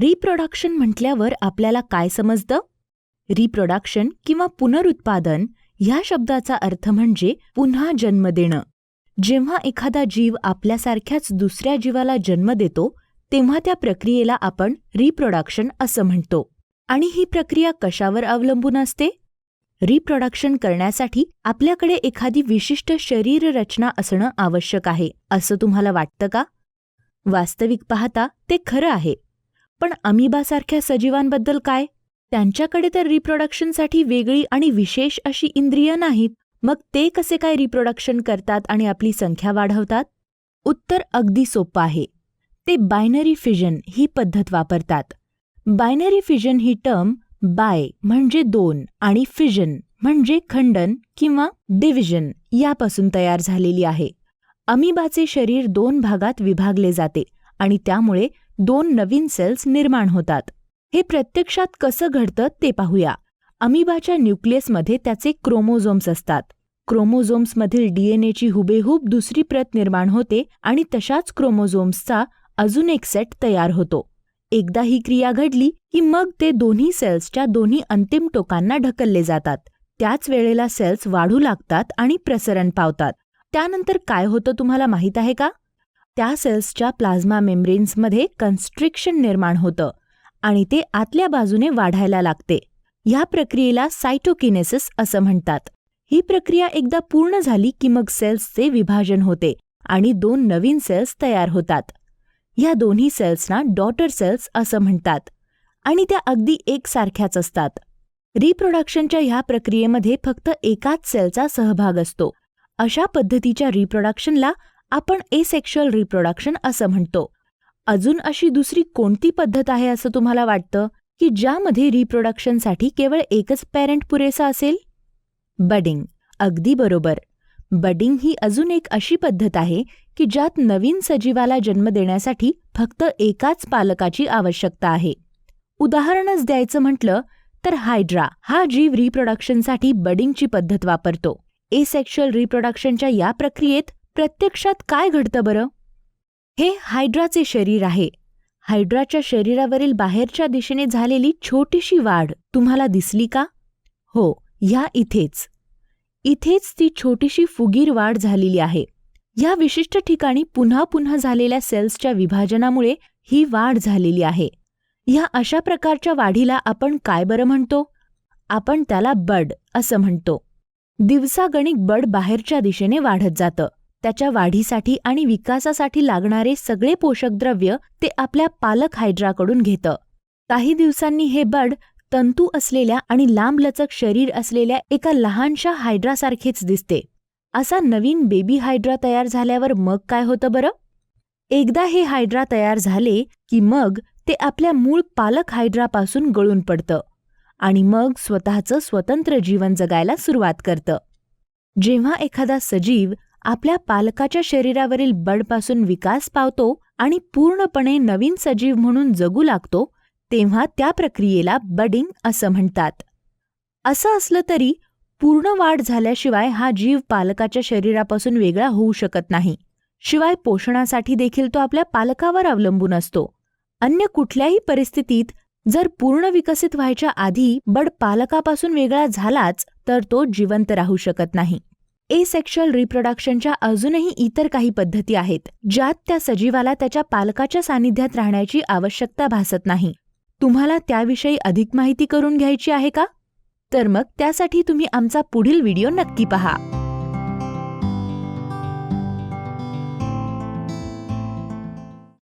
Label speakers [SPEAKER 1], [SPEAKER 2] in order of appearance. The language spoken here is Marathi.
[SPEAKER 1] रिप्रोडक्शन म्हटल्यावर आपल्याला काय समजतं? रिप्रोडक्शन किंवा पुनरुत्पादन ह्या शब्दाचा अर्थ म्हणजे पुन्हा जन्म देणं. जेव्हा एखादा जीव आपल्यासारख्याच दुसऱ्या जीवाला जन्म देतो तेव्हा त्या प्रक्रियेला आपण रिप्रोडक्शन असं म्हणतो. आणि ही प्रक्रिया कशावर अवलंबून असते? रिप्रोडक्शन करण्यासाठी आपल्याकडे एखादी विशिष्ट शरीर रचना असणं आवश्यक आहे असं तुम्हाला वाटतं का? वास्तविक पाहता ते खरं आहे. पण अमिबासारख्या सजीवांबद्दल काय? त्यांच्याकडे तर रिप्रोडक्शनसाठी वेगळी आणि विशेष अशी इंद्रिय नाहीत. मग ते कसे काय रिप्रोडक्शन करतात आणि आपली संख्या वाढवतात? उत्तर अगदी सोपं आहे. ते बायनरी फिजन ही पद्धत वापरतात. बायनरी फिजन ही टर्म बाय म्हणजे दोन आणि फिजन म्हणजे खंडन किंवा डिव्हिजन यापासून तयार झालेली आहे. अमिबाचे शरीर दोन भागात विभागले जाते आणि त्यामुळे दोन नवीन सेल्स निर्माण होतात. हे प्रत्यक्षात कसं घडतं ते पाहूया. अमिबाच्या न्यूक्लियसमध्ये त्याचे क्रोमोझोम्स असतात. क्रोमोझोम्समधील डीएनएची हुबेहूब दुसरी प्रत निर्माण होते आणि तशाच क्रोमोझोम्सचा अजून एक सेट तयार होतो. एकदा ही क्रिया घडली की मग ते दोन्ही सेल्सच्या दोन्ही अंतिम टोकांना ढकलले जातात. त्याच वेळेला सेल्स वाढू लागतात आणि प्रसरण पावतात. त्यानंतर काय होतं तुम्हाला माहीत आहे का? त्या सेल्सच्या प्लाझ्मा मेम्ब्रेन्समध्ये कन्स्ट्रिक्शन निर्माण होतं आणि ते आतल्या बाजूने वाढायला लागते. ह्या प्रक्रियेला सायटोकिनेसिस असं म्हणतात. ही प्रक्रिया एकदा पूर्ण झाली की मग सेल्सचे विभाजन होते आणि दोन नवीन सेल्स तयार होतात. ह्या दोन्ही सेल्सना डॉटर सेल्स असं म्हणतात आणि त्या अगदी एकसारख्याच असतात. रिप्रोडक्शनच्या ह्या प्रक्रियेमध्ये फक्त एकाच सेलचा सहभाग असतो. अशा पद्धतीच्या रिप्रोडक्शनला आपण एसेक्शुअल रिप्रोडक्शन असं म्हणतो. अजून अशी दुसरी कोणती पद्धत आहे असं तुम्हाला वाटतं? की ज्यामध्ये रिप्रोडक्शनसाठी केवळ एकच पॅरेंट पुरेसा असेल? बडिंग अगदी बरोबर. बडिंग ही अजून एक अशी पद्धत आहे की ज्यात नवीन सजीवाला जन्म देण्यासाठी फक्त एकाच पालकाची आवश्यकता आहे. उदाहरणच द्यायचं म्हटलं तर हायड्रा हा जीव रिप्रोडक्शनसाठी बडिंगची पद्धत वापरतो. एसेक्शुअल रिप्रोडक्शनच्या या प्रक्रियेत प्रत्यक्षात काय घडतं बरं? हे हायड्राचे शरीर आहे. हायड्राच्या शरीरावरील बाहेरच्या दिशेने झालेली छोटीशी वाढ तुम्हाला दिसली का? हो ह्या इथेच. इथेच ती छोटीशी फुगीर वाढ झालेली आहे. या विशिष्ट ठिकाणी पुन्हा पुन्हा झालेल्या सेल्सच्या विभाजनामुळे ही वाढ झालेली आहे. ह्या अशा प्रकारच्या वाढीला आपण काय बरं म्हणतो? आपण त्याला बड असं म्हणतो. दिवसागणिक बड बाहेरच्या दिशेने वाढत जातं. त्याच्या वाढीसाठी आणि विकासासाठी लागणारे सगळे पोषक द्रव्य ते आपल्या पालक हायड्राकडून घेतं. काही दिवसांनी हे बड तंतू असलेल्या आणि लांबलचक शरीर असलेल्या एका लहानशा हायड्रासारखेच दिसते. असा नवीन बेबी हायड्रा तयार झाल्यावर मग काय होतं बरं? एकदा हे हायड्रा तयार झाले की मग ते आपल्या मूळ पालक हायड्रापासून गळून पडतं आणि मग स्वतःचं स्वतंत्र जीवन जगायला सुरुवात करतं. जेव्हा एखादा सजीव आपल्या पालकाच्या शरीरावरील बडपासून विकास पावतो आणि पूर्णपणे नवीन सजीव म्हणून जगू लागतो तेव्हा त्या प्रक्रियेला बडिंग असं म्हणतात. असं असलं तरी पूर्ण वाढ झाल्याशिवाय हा जीव पालकाच्या शरीरापासून वेगळा होऊ शकत नाही. शिवाय पोषणासाठी देखील तो आपल्या पालकावर अवलंबून असतो. अन्य कुठल्याही परिस्थितीत जर पूर्ण विकसित व्हायच्या आधी बड पालकापासून वेगळा झालाच तर तो जिवंत राहू शकत नाही. एसेक्शुअल रिप्रोडक्शनच्या अजूनही इतर काही पद्धती आहेत ज्यात त्या सजीवाला त्याच्या पालकाच्या सानिध्यात राहण्याची आवश्यकता भासत नाही. तुम्हाला त्याविषयी अधिक माहिती करून घ्यायची आहे का? तर मग त्यासाठी तुम्ही आमचा पुढील व्हिडिओ नक्की पहा.